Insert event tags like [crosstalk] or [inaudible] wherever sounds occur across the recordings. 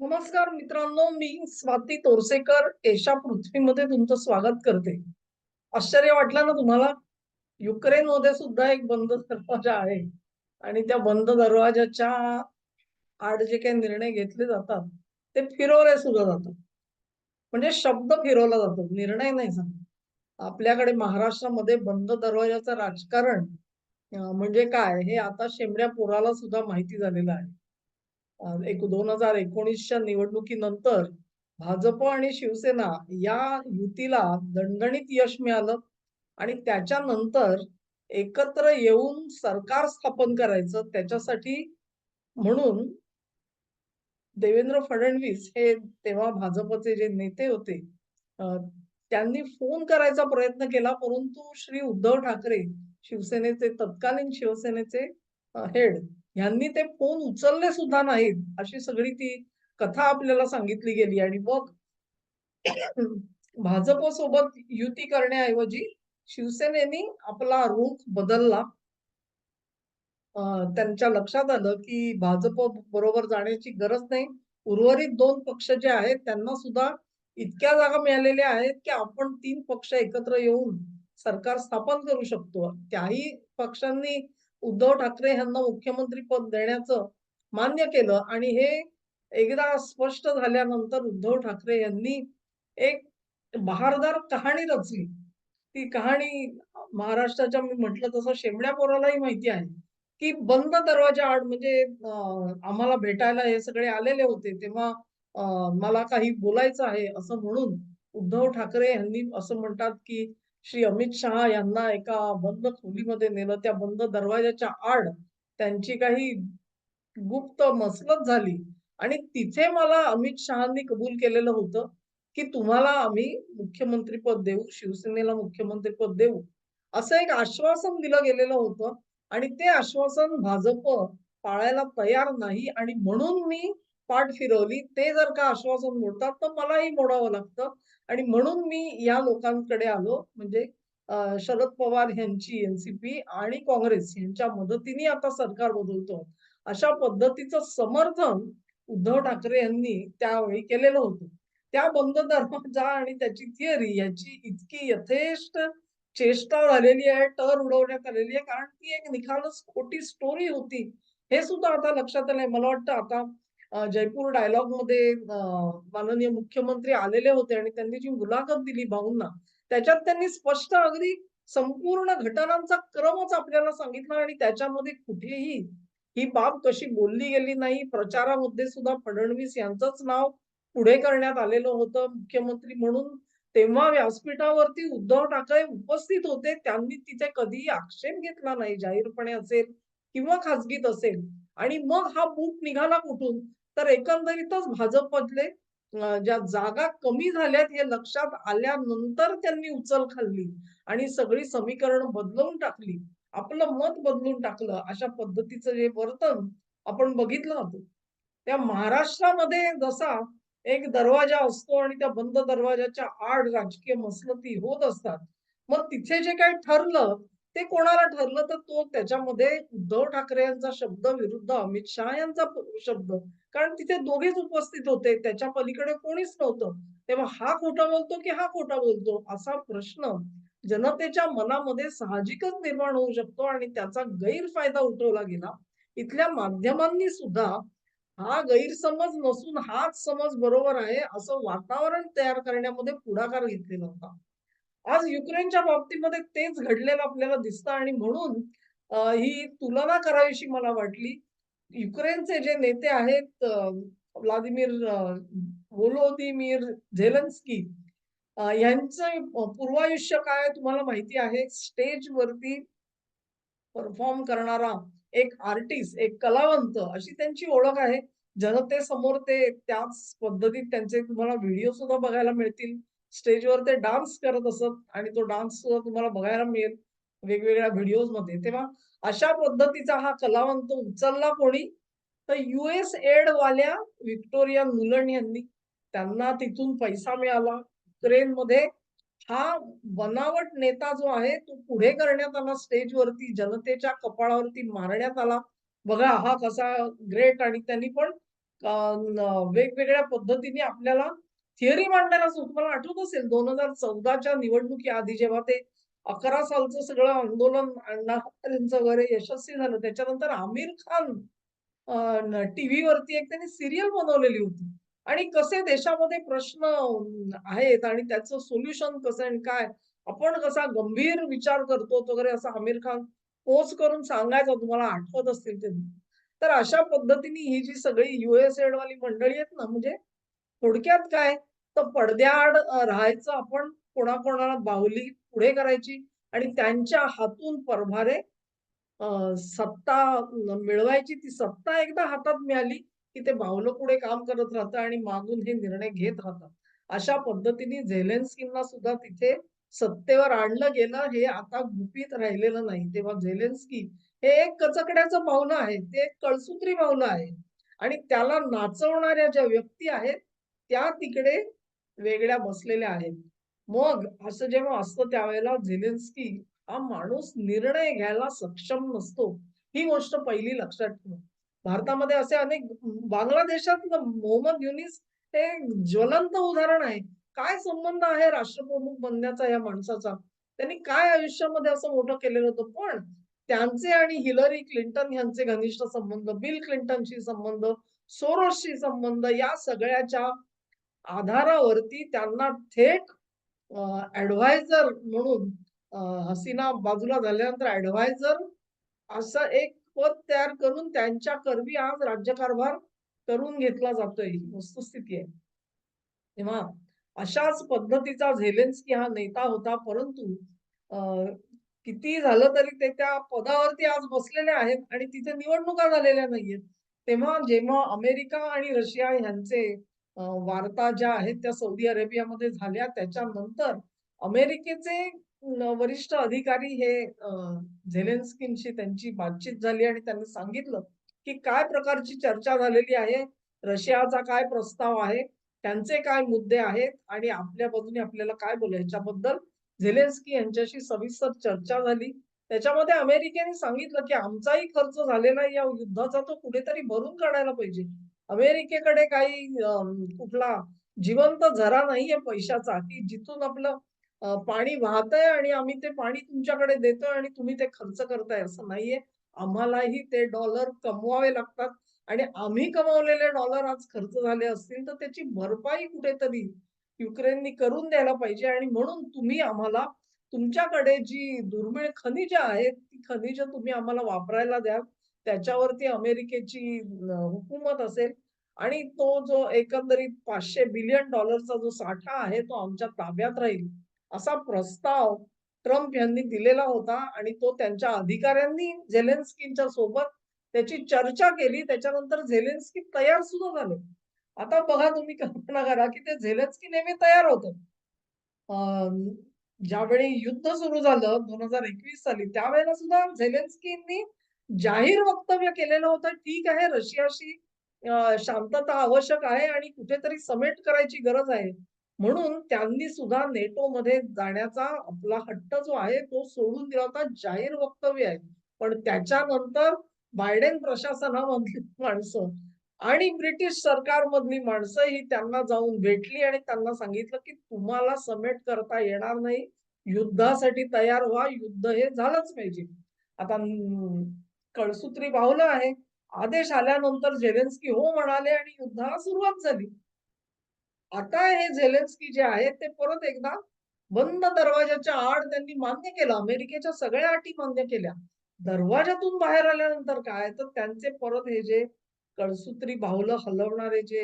नमस्कार मित्रांनो मी स्वाती तोरसेकर एशा पृथ्वीमध्ये तुमचं स्वागत करते. आश्चर्य वाटलं ना तुम्हाला? युक्रेन मध्ये सुद्धा एक बंद दरवाजा आहे आणि त्या बंद दरवाजाच्या आड जे काही निर्णय घेतले जातात ते फिरवले सुद्धा जातात. म्हणजे शब्द फिरवला जातो निर्णय नाही सांग आपल्याकडे महाराष्ट्रामध्ये बंद दरवाजाचं राजकारण म्हणजे काय? हे आता शेमड्या पोराला सुद्धा माहिती झालेलं आहे. एक दोन हजार एकोणीसच्या निवडणुकीनंतर भाजप आणि शिवसेना या युतीला दणदणीत यश मिळालं आणि त्याच्यानंतर एकत्र येऊन सरकार स्थापन करायचं त्याच्यासाठी म्हणून देवेंद्र फडणवीस हे तेव्हा भाजपचे जे नेते होते त्यांनी फोन करायचा प्रयत्न केला परंतु श्री उद्धव ठाकरे शिवसेनेचे तत्कालीन शिवसेनेचे हेड यांनी ते फोन उचलले सुद्धा नाहीत अशी सगळी ती कथा आपल्याला सांगितली गेली. आणि मग भाजप सोबत युती करण्याऐवजी शिवसेनेनी आपला रुख बदलला. त्यांच्या लक्षात आलं की भाजप बरोबर जाण्याची गरज नाही. उर्वरित दोन पक्ष जे आहेत त्यांना सुद्धा इतक्या जागा मिळालेल्या आहेत की आपण तीन पक्ष एकत्र येऊन सरकार स्थापन करू शकतो. त्याही पक्षांनी उद्धव ठाकरे यांना मुख्यमंत्री पद देण्याचं मान्य केलं आणि हे एकदा स्पष्ट झाल्यानंतर उद्धव ठाकरे यांनी एक बहारदार कहाणी रचली. ती कहाणी महाराष्ट्राच्या मी म्हटलं तसं शेमड्या पोरालाही माहिती आहे की बंद दरवाजा आड म्हणजे आम्हाला भेटायला हे सगळे आलेले होते तेव्हा मला काही बोलायचं आहे असं म्हणून उद्धव ठाकरे यांनी असं म्हणतात की श्री अमित शहा यांना एका बंद खोलीमध्ये नेलं. त्या बंद दरवाजाच्या आड त्यांची काही गुप्त मसलत झाली. आणि तिथे मला अमित शहानी कबूल केलेलं होतं की तुम्हाला आम्ही मुख्यमंत्री पद देऊ शिवसेनेला मुख्यमंत्री पद देऊ असं एक आश्वासन दिलं गेलेलं होतं. आणि ते आश्वासन भाजप पाळायला तयार नाही. आणि म्हणून मी पाठ फिरवली ते जर का आश्वासन मोडतात तर मलाही मोडावं लागतं. आणि म्हणून मी या लोकांकडे आलो. म्हणजे शरद पवार यांची एनसीपी आणि काँग्रेस यांच्या मदतीने आता सरकार बदलतो अशा पद्धतीचं समर्थन उद्धव ठाकरे यांनी त्यावेळी केलेलं होतं. त्या बंद दरवाजा आणि त्याची थिअरी याची इतकी यथेष्ट चेष्टा झालेली आहे टर उडवण्यात आलेली आहे कारण ती एक निखालच खोटी स्टोरी होती. हे सुद्धा आता लक्षात आलंय. मला वाटतं आता जयपूर डायलॉगमध्ये माननीय मुख्यमंत्री आलेले होते आणि त्यांनी जी मुलाखत दिली भाऊंना त्याच्यात त्यांनी स्पष्ट अगदी संपूर्ण घटनांचा क्रमच आपल्याला सांगितला आणि त्याच्यामध्ये कुठेही ही बाब कशी बोलली गेली नाही प्रचारामध्ये सुद्धा फडणवीस यांचंच नाव पुढे करण्यात आलेलं होतं. मुख्यमंत्री म्हणून तेव्हा व्यासपीठावरती उद्धव ठाकरे उपस्थित होते त्यांनी तिथे कधीही आक्षेप घेतला नाही जाहीरपणे असेल किंवा खासगीत असेल. आणि मग हा बूट निघाला कुठून? तर एकंदरीतच भाजपमधले ज्या जागा कमी झाल्यात हे लक्षात आल्यानंतर त्यांनी उचल खाल्ली आणि सगळी समीकरण बदलवून टाकली. आपलं मत बदलून टाकलं. अशा पद्धतीचं जे वर्तन आपण बघितलं होतं. त्या महाराष्ट्रामध्ये जसा एक दरवाजा असतो आणि त्या बंद दरवाजाच्या आड राजकीय मसलती होत असतात. मग तिथे जे काही ठरलं ते कोणाला ठरलं? तर तो त्याच्यामध्ये उद्धव ठाकरे यांचा शब्द विरुद्ध अमित शहा यांचा शब्द. कारण तिथे दोघेच उपस्थित होते त्याच्या पलीकडे कोणीच नव्हतं. तेव्हा हा खोटा बोलतो की हा खोटा बोलतो? असा प्रश्न जनतेच्या मनामध्ये साहजिकच निर्माण होऊ शकतो आणि त्याचा गैरफायदा उठवला गेला. इथल्या माध्यमांनी सुद्धा हा गैरसमज नसून हाच समज बरोबर आहे असं वातावरण तयार करण्यामध्ये पुढाकार घेतलेला होता. आज युक्रेनच्या बाबतीमध्ये तेच घडलेलं आपल्याला दिसतं आणि म्हणून ही तुलना करावीशी मला वाटली. युक्रेनचे जे नेते आहेत व्लादिमीर वोलोदिमीर झेलन्स्की यांचं पूर्वायुष्य काय तुम्हाला माहिती आहे? स्टेजवरती परफॉर्म करणारा एक आर्टिस्ट एक कलावंत अशी त्यांची ओळख आहे. जनतेसमोर ते त्याच पद्धतीत त्यांचे तुम्हाला व्हिडिओ सुद्धा बघायला मिळतील. स्टेजवर ते डान्स करत असत आणि तो डान्स सुद्धा तुम्हाला बघायला मिळेल. वेगवेगळ्या व्हिडिओजमध्ये. तेव्हा अशा पद्धतीचा हा कलावंत उचलला कोणी? तर युएस एड वाल्या व्हिक्टोरिया मुलन यांनी. त्यांना तिथून पैसा मिळाला. युक्रेनमध्ये हा बनावट नेता जो आहे तो पुढे करण्यात आला. स्टेजवरती जनतेच्या कपाळावरती मारण्यात आला. बघा हा कसा ग्रेट आणि त्यांनी पण वेगवेगळ्या पद्धतीने आपल्याला थिअरी मांडायला तुम्हाला आठवत असेल दोन हजार चौदाच्या निवडणुकी आधी जेव्हा ते 11 सालचं सगळं आंदोलन अण्णा वगैरे यशस्वी झालं. त्याच्यानंतर आमिर खान टीव्हीवरती एक त्यांनी सिरियल बनवलेली होती आणि कसे देशामध्ये प्रश्न आहेत आणि त्याचं सोल्युशन कसं आणि काय आपण कसा गंभीर विचार करतो वगैरे असा आमिर खान पोच करून सांगायचा तुम्हाला आठवत असतील ते. तर अशा पद्धतीने ही जी सगळी यूएस वाली मंडळी आहेत ना, म्हणजे थोडक्यात काय तर पडद्याआड राहायचं आपण कोणाकोणाला बाहुली पुढे करायची आणि त्यांच्या हातून परभारे सत्ता मिळवायची. ती सत्ता एकदा हातात मिळाली, की ते बाहुलं पुढे काम करत राहतं आणि मागून हे निर्णय घेत राहतात. अशा पद्धतीने झेलेन्स्कींना सुद्धा तिथे सत्तेवर आणलं गेलं. हे आता गुपित राहिलेलं नाही. तेव्हा झेलेन्स्की हे एक कचकड्याचं पाऊलं आहे. ते एक कळसूत्री पाऊलं आहे आणि त्याला नाचवणाऱ्या ज्या व्यक्ती आहेत, त्या तिकडे वेगळ्या बसलेल्या आहेत. मग असं जेव्हा असतं त्यावेळेला झेलेन्स्की हा माणूस निर्णय घ्यायला सक्षम नसतो. ही गोष्ट पहिली लक्षात ठेवा. भारतामध्ये असे अनेक बांगलादेशातलं मोहम्मद युनिस हे ज्वलंत उदाहरण आहे. काय संबंध आहे राष्ट्रप्रमुख बनण्याचा या माणसाचा? त्यांनी काय आयुष्यामध्ये असं मोठं केलेलं होतं? पण त्यांचे आणि हिलरी क्लिंटन यांचे घनिष्ठ संबंध, बिल क्लिंटनशी संबंध, सोरोसशी संबंध या सगळ्याच्या आधारावरती त्यांना थेट ऍडव्हायझर म्हणून हसीना बाजूला झाल्यानंतर ॲडव्हायझर असं एक पद तयार करून त्यांच्या कर्वी आज राज्यकारभार करून घेतला जातोय. ही वस्तुस्थिती आहे. तेव्हा अशाच पद्धतीचा झेलेन्स्की हा नेता होता. परंतु किती झालं तरी ते त्या पदावरती आज बसलेले आहेत आणि तिथे निवडणुका झालेल्या नाहीयेत. तेव्हा जेव्हा अमेरिका आणि रशिया यांचे वार्ता ज्या आहेत त्या सौदी अरेबियामध्ये झाल्या. त्याच्यानंतर अमेरिकेचे वरिष्ठ अधिकारी हे अ, झेलेन्स्कींशी त्यांची बातचीत झाली आणि त्यांनी सांगितलं, की काय प्रकारची चर्चा झालेली आहे, रशियाचा काय प्रस्ताव आहे, त्यांचे काय मुद्दे आहेत? आणि आपल्या बाजूने आपल्याला काय बोलायचं? याच्याबद्दल झेलेन्स्की यांच्याशी सविस्तर चर्चा झाली. त्याच्यामध्ये अमेरिकेने सांगितलं, की आमचाही खर्च झालेला या युद्धाचा तो कुठेतरी भरून काढायला पाहिजे. अमेरिकेकडे काही कुठला जिवंत झरा नाहीये पैशाचा, की जिथून आपलं पाणी वाहतंय आणि आम्ही ते पाणी तुमच्याकडे देतोय आणि तुम्ही ते खर्च करताय असं नाहीये. आम्हालाही ते डॉलर कमवावे लागतात आणि आम्ही कमवलेले डॉलर आज खर्च झाले असतील, तर त्याची भरपाई कुठेतरी युक्रेननी करून द्यायला पाहिजे आणि म्हणून तुम्ही आम्हाला तुमच्याकडे जी दुर्मिळ खनिजं आहेत, ती खनिजं तुम्ही आम्हाला वापरायला द्याल. त्याच्यावरती अमेरिकेची हुकूमत असेल आणि तो जो एकंदरीत पाचशे बिलियन डॉलरचा जो साठा आहे, तो आमच्या ताब्यात राहील. असा प्रस्ताव ट्रम्प यांनी दिलेला होता आणि तो त्यांच्या अधिकाऱ्यांनी झेलेन्स्कींच्या सोबत त्याची चर्चा केली. त्याच्यानंतर झेलेन्स्की तयार सुद्धा झाले. आता बघा तुम्ही कल्पना करा, की ते झेलेन्स्की नेहमी तयार होतं. अ, ज्यावेळी युद्ध सुरू झालं 2021 साली, त्यावेळेला सुद्धा झेलेन्स्कींनी जाहीर वक्तव्य केलेलं होतं, ठीक आहे रशियाशी शांतता आवश्यक आहे आणि कुठेतरी समेट करायची गरज आहे. म्हणून त्यांनी सुद्धा नेटोमध्ये जाण्याचा आपला हट्ट जो आहे तो सोडून दिला होता. जाहीर वक्तव्य आहे. पण त्याच्यानंतर बायडेन प्रशासनामधली [laughs] माणसं आणि ब्रिटिश सरकारमधली माणसं ही त्यांना जाऊन भेटली आणि त्यांना सांगितलं, की तुम्हाला समेट करता येणार नाही. युद्धासाठी तयार व्हा. युद्ध हे झालंच पाहिजे. आता कळसूत्री बाहुलं आहे. आदेश आल्यानंतर झेलेन्स्की हो म्हणाले आणि युद्धाला सुरुवात झाली. आता हे झेलेन्स्की जे आहेत ते परत एकदा बंद दरवाजाच्या आड त्यांनी मान्य केलं. अमेरिकेच्या सगळ्या अटी मान्य केल्या. दरवाजातून बाहेर आल्यानंतर काय तर त्यांचे परत हे जे कळसूत्री बाहुलं हलवणारे जे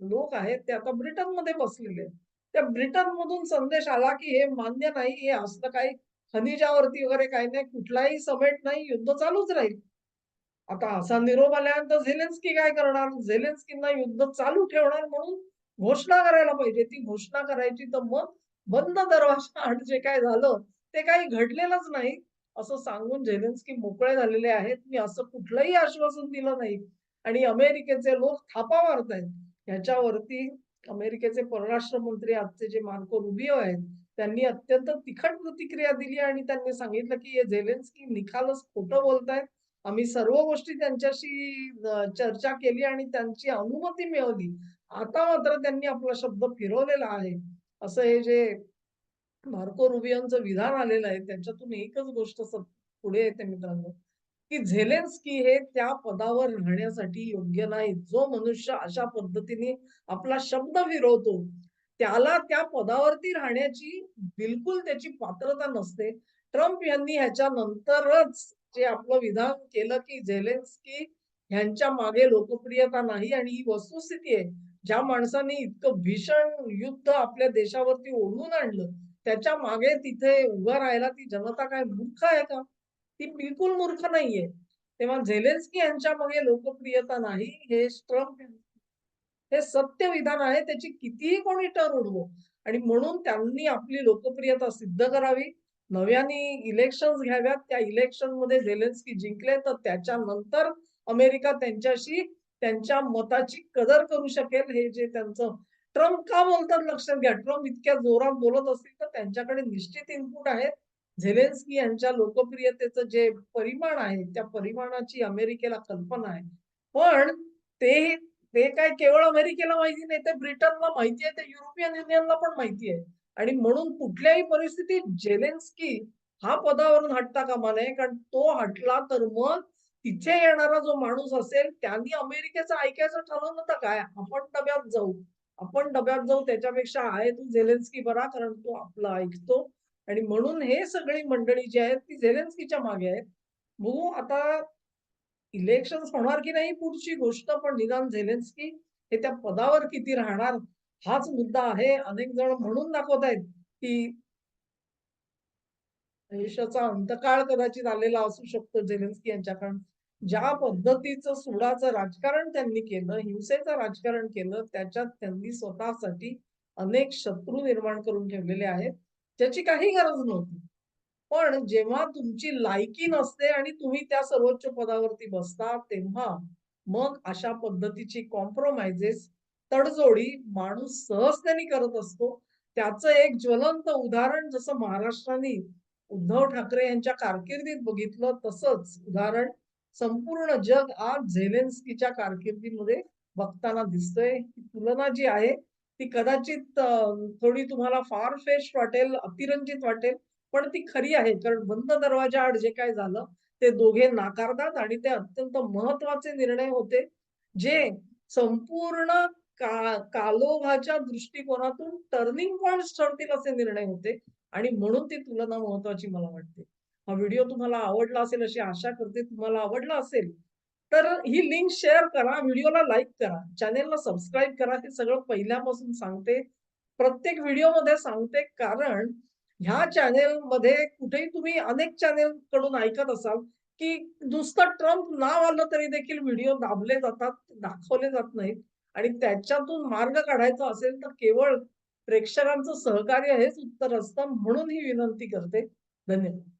लोक आहेत ते आता ब्रिटनमध्ये बसलेले त्या ब्रिटनमधून संदेश आला, की हे मान्य नाही. हे असलं काही खनिजावरती वगैरे काही नाही. कुठलाही समेट नाही. युद्ध चालूच राहील. आता असा निरोप आल्यानंतर झेलेन्स्की काय करणार? झेलेन्स्कींना युद्ध चालू ठेवणार म्हणून घोषणा करायला पाहिजे. ती घोषणा करायची तर मग बंद दरवाजाआड जे काय झालं, ते काही घडलेलंच नाही, असं सांगून झेलेन्स्की मोकळे झालेले आहेत. मी असं कुठलंही आश्वासन दिलं नाही आणि अमेरिकेचे लोक थापा मारतायत. ह्याच्यावरती अमेरिकेचे परराष्ट्र मंत्री आजचे जे मार्को रुबिओ आहेत, त्यांनी अत्यंत तिखट प्रतिक्रिया दिली आणि त्यांनी सांगितलं, की हे झेलेन्स्की निखालच खोटं बोलतायत आम्ही सर्व गोष्टी त्यांच्याशी चर्चा केली आणि त्यांची अनुमती मिळवली. आता मात्र त्यांनी आपला शब्द फिरवलेला आहे. असं हे जे मार्को रुबियोंचं विधान आलेलं आहे, त्याच्यातून एकच गोष्ट पुढे येते मित्रांनो, की झेलेन्स्की हे त्या पदावर राहण्यासाठी योग्य नाही जो मनुष्य अशा पद्धतीने आपला शब्द फिरवतो, त्याला त्या पदावरती राहण्याची बिलकुल त्याची पात्रता नसते. ट्रम्प यांनी ह्याच्यानंतरच जे आपलं विधान केलं, की झेलेन्स्की ह्यांच्या मागे लोकप्रियता नाही आणि ही वस्तुस्थिती आहे. ज्या माणसाने इतकं भीषण युद्ध आपल्या देशावरती ओढून आणलं, त्याच्यामागे तिथे उभं राहायला ती जनता काय मूर्ख आहे का? ती बिलकुल मूर्ख नाहीये. तेव्हा झेलेन्स्की यांच्या मागे लोकप्रियता नाही, हे ट्रम्प हे सत्य विधान आहे. त्याची कितीही कोणी टर उडवो आणि म्हणून त्यांनी आपली लोकप्रियता सिद्ध करावी. नव्याने इलेक्शन्स घ्याव्यात. त्या इलेक्शनमध्ये झेलेन्स्की जिंकले तर त्याच्यानंतर अमेरिका त्यांच्याशी त्यांच्या मताची कदर करू शकेल. हे जे त्यांचं ट्रम्प का बोलतात लक्षात घ्या. ट्रम्प इतक्या जोरात बोलत असतील तर त्यांच्याकडे निश्चित इनपुट आहेत. झेलेन्स्की यांच्या लोकप्रियतेचं जे परिमाण आहे, त्या परिमाणाची अमेरिकेला कल्पना आहे. पण ते ते काय केवळ अमेरिकेला माहिती नाही, ते ब्रिटनला माहिती आहे, ते युरोपियन युनियनला पण माहिती आहे. आणि म्हणून कुठल्याही परिस्थितीत जेलेन्स्की हा पदावरून हटता कामा नये. कारण तो हटला तर मग तिथे येणारा जो माणूस असेल, त्यांनी अमेरिकेचं ऐकायचं ठरवलं तर काय? आपण डब्यात जाऊ. आपण डब्यात जाऊ त्याच्यापेक्षा आहे तू झेलेन्स्की बरा, कारण तो आपला ऐकतो. आणि म्हणून हे सगळी मंडळी जी आहेत, ती झेलेन्स्कीच्या मागे आहेत. बघू आता इलेक्शन्स होणार की नाही पुढची गोष्ट, पण निदान झेलेन्स्की हे त्या पदावर किती राहणार हाच मुद्दा आहे. अनेक जण म्हणून दाखवत आहेत, की आयुष्याचा अंतकाळ कदाचित आलेला असू शकतो झेलेन्स्की यांच्या. कारण ज्या पद्धतीचं सुडाचं राजकारण त्यांनी केलं, हिंसेचं राजकारण केलं, त्याच्यात त्यांनी स्वतःसाठी अनेक शत्रू निर्माण करून ठेवलेले आहेत, ज्याची काही गरज नव्हती. पण जेव्हा तुमची लायकी नसते आणि तुम्ही त्या सर्वोच्च पदावरती बसता, तेव्हा मग अशा पद्धतीची कॉम्प्रोमाइजेस, तडजोडी माणूस सहजतेने करत असतो. त्याचं एक ज्वलंत उदाहरण जसं महाराष्ट्राने उद्धव ठाकरे यांच्या कारकिर्दीत बघितलं, तसंच उदाहरण संपूर्ण जग आज झेलेन्स्कीच्या कारकिर्दीमध्ये बघताना दिसतोय ही तुलना जी आहे, ती कदाचित थोडी तुम्हाला फार फेस्ट वाटेल, अतिरंजित वाटेल, पण ती खरी आहे. कारण बंद दरवाजाआड जे काय झालं, ते दोघे नाकारतात आणि ते अत्यंत महत्त्वाचे निर्णय होते, जे संपूर्ण का कालोभाच्या दृष्टिकोनातून टर्निंग पॉइंट ठरतील असे निर्णय होते आणि म्हणून ती तुलना महत्त्वाची मला वाटते. हा व्हिडिओ तुम्हाला आवडला असेल अशी आशा करते. तुम्हाला आवडला असेल, तर ही लिंक शेअर करा, व्हिडिओला लाईक करा, चॅनेलला सबस्क्राईब करा. हे सगळं पहिल्यापासून सांगते. प्रत्येक व्हिडिओमध्ये सांगते कारण ह्या चॅनेलमध्ये कुठेही तुम्ही अनेक चॅनेल कडून ऐकत असाल, की नुसतं ट्रम्प नाव आलं तरी देखील व्हिडिओ दाबले जातात, दाखवले जात नाहीत आणि त्याच्यातून मार्ग काढायचा असेल तर केवळ प्रेक्षकांचं सहकार्य हेच उत्तर असतं. म्हणून ही विनंती करते. धन्यवाद.